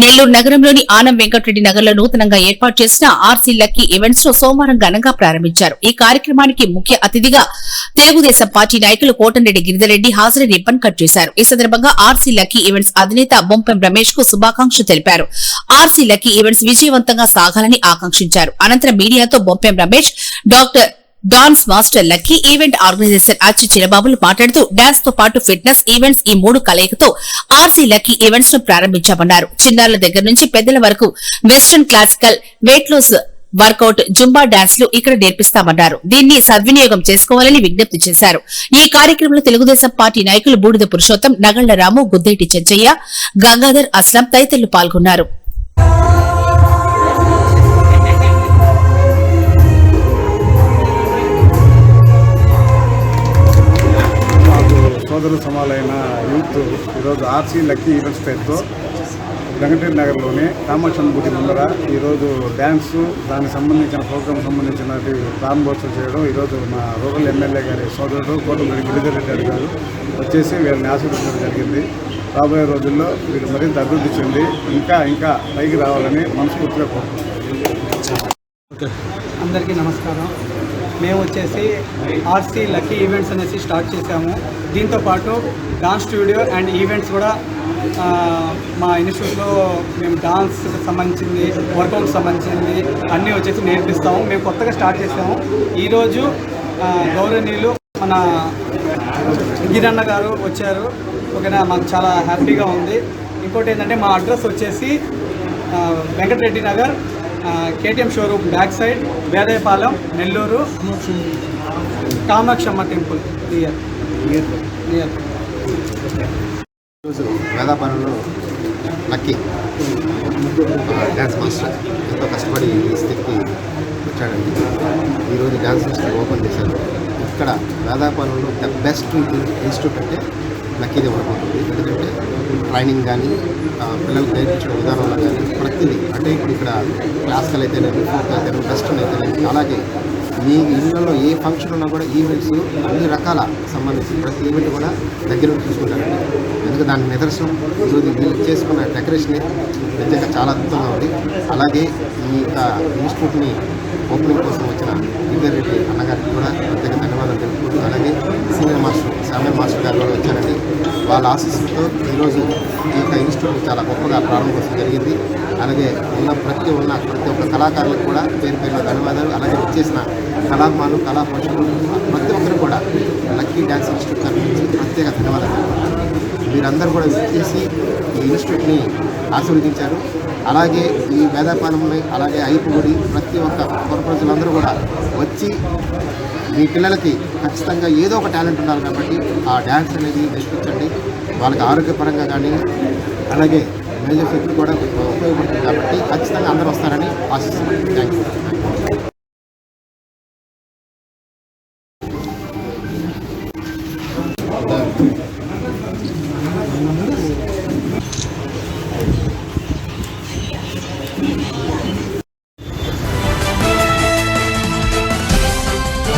నెల్లూరు నగరంలోని ఆనం వెంకటరెడ్డి నగర్లో నూతనంగా ఏర్పాటు చేసిన ఆర్సీ లక్కీ ఈవెంట్స్ను సోమవారం ఘనంగా ప్రారంభించారు. ఈ కార్యక్రమానికి ముఖ్య అతిథిగా తెలుగుదేశం పార్టీ నాయకులు కోటంరెడ్డి గిరిధరెడ్డి హాజరై రిబ్బన్ కట్ చేశారు. ఈ సందర్భంగా ఆర్సీ లక్కీ ఈవెంట్స్ అధినేత బొంపెం రమేష్కు శుభాకాంక్షలు తెలిపారు. ఆర్సీ లక్కీ ఈవెంట్స్ విజయవంతంగా సాగాలని ఆకాంక్షించారు. అనంతరం మీడియాతో Bompem Ramesh doctor dance master lucky event organization Achi చిరబాబులు మాట్లాడుతూ డాన్స్తో పాటు ఫిట్నెస్ ఈవెంట్స్ ఈ మూడు కలయికతో ఆర్సీ లక్కీ ఈవెంట్స్ను ప్రారంభించామన్నారు చిన్నారుల దగ్గర నుంచి పెద్దల వరకు western classical weight loss workout Zumba డాన్స్లు ఇక్కడ నేర్పిస్తామన్నారు. దీన్ని సద్వినియోగం చేసుకోవాలని విజ్ఞప్తి చేశారు. ఈ కార్యక్రమంలో తెలుగుదేశం పార్టీ నాయకులు బూడిద పురుషోత్తం నగళ్ళ రాము గుద్దేటి చెంచయ్య గంగాధర్ అస్లం తదితరులు పాల్గొన్నారు. వాళ్ళైన యూత్ ఈరోజు ఆర్సీ లక్కీ ఈవెంట్స్ పేరుతో వెంకటరెడ్డి నగర్లోని కామాక్షమ్మ గుడి ముందర ఈరోజు డ్యాన్సు దానికి సంబంధించిన ప్రోగ్రామ్ సంబంధించిన ప్రారంభోత్సవం చేయడం ఈరోజు మా రూరల్ ఎమ్మెల్యే గారి సోదరుడు కోటమిరెడ్డి గిరిధర్ రెడ్డి గారు వచ్చేసి వీళ్ళని ఆశీర్వదించడం జరిగింది. రాబోయే రోజుల్లో వీరు మరింత అభివృద్ధి చెంది ఇంకా ఇంకా పైకి రావాలని మనస్ఫూర్తిగా కోరుకుంటున్నాం అందరికీ నమస్కారం. మేము వచ్చేసి ఆర్సీ లక్కీ ఈవెంట్స్ అనేసి స్టార్ట్ చేశాము. దీంతో పాటు డాన్స్ స్టూడియో అండ్ ఈవెంట్స్ కూడా మా ఇన్స్టిట్యూట్లో మేము డాన్స్ సంబంధించింది వర్కౌట్ సంబంధించింది అన్నీ వచ్చేసి నేర్పిస్తాము. మేము కొత్తగా స్టార్ట్ చేసాము ఈరోజు గౌరవనీయులు మన గిరన్న గారు వచ్చారు. ఓకేనా? మాకు చాలా హ్యాపీగా ఉంది. ఇంకోటి ఏంటంటే మా అడ్రస్ వచ్చేసి Venkatareddy Nagar K T M showroom back side Vedayapalem Nellore Kamakshamma temple near near ఈరోజు వేదాపాలెంలో లక్కీ డ్యాన్స్ మాస్టర్ ఎంతో కష్టపడి ఈ స్థితికి వచ్చాడండి. ఈరోజు డ్యాన్స్ మాస్టర్ ఓపెన్ చేశారు. ఇక్కడ వేదాపాలెంలో ద బెస్ట్ ఇన్స్టిట్యూట్ అంటే లక్కీదే ఉండబోతుంది ఎందుకంటే ట్రైనింగ్ కానీ ఆ, పిల్లలకు నేర్పించిన విధానంలో కానీ ప్రతిదీ అంటే ఇప్పుడు ఇక్కడ క్లాసికల్ అయితేనేమి ఫోక్ అయితేనేమి వెస్ట్రన్ అయితేనేమి అలాగే మీ ఇళ్ళలో ఏ ఫంక్షన్ ఉన్నా కూడా ఈవెంట్స్ అన్ని రకాల సంబంధించి ప్రతి ఈవెంట్ కూడా దగ్గర ఉండి చూసుకుంటారండి ఎందుకంటే దాని నిదర్శనం ఈరోజు వీళ్ళు చేసుకున్న డెకరేషన్ నిజంగా చాలా అద్భుతంగా ఉంది. అలాగే ఈ యొక్క ఇన్స్టిట్యూట్ని ఓపెనింగ్ కోసం వచ్చిన విద్యారెడ్డి రెడ్డి అన్నగారికి కూడా ప్రత్యేక ధన్యవాదాలు అలాగే సీనియర్ మాస్టర్ శామ్య మాస్టర్ గారు కూడా వచ్చారండి. వాళ్ళ ఆశీస్సులతో ఈరోజు ఈ యొక్క ఇన్స్టిట్యూట్ చాలా గొప్పగా ప్రారంభోత్సవం జరిగింది. అలాగే ఉన్న ప్రతి ఉన్న ప్రతి ఒక్క కళాకారులకు కూడా పేరు పేరున ధన్యవాదాలు. అలాగే వచ్చేసిన కళాభిమానులు కళా పోషకులు ప్రతి ఒక్కరు కూడా లక్కీ డ్యాన్స్ ఇన్స్టిట్యూట్ తరఫు నుంచి ప్రత్యేక ధన్యవాదాలు. మీరందరూ కూడా విచ్చేసి ఈ ఇన్స్టిట్యూట్ని ఆశీర్వదించారు. అలాగే ఈ వేదాపాలెంని అలాగే ఐపుగుడి ప్రతి ఒక్క పుర ప్రజలందరూ కూడా వచ్చి మీ పిల్లలకి ఖచ్చితంగా ఏదో ఒక టాలెంట్ ఉండాలి కాబట్టి ఆ డ్యాన్స్ అనేది నేర్పించండి. వాళ్ళకి ఆరోగ్యపరంగా కానీ అలాగే మేజర్ శక్తి కూడా ఉపయోగపడుతుంది కాబట్టి ఖచ్చితంగా అందరూ వస్తారని ఆశిస్తున్నాను. Thank you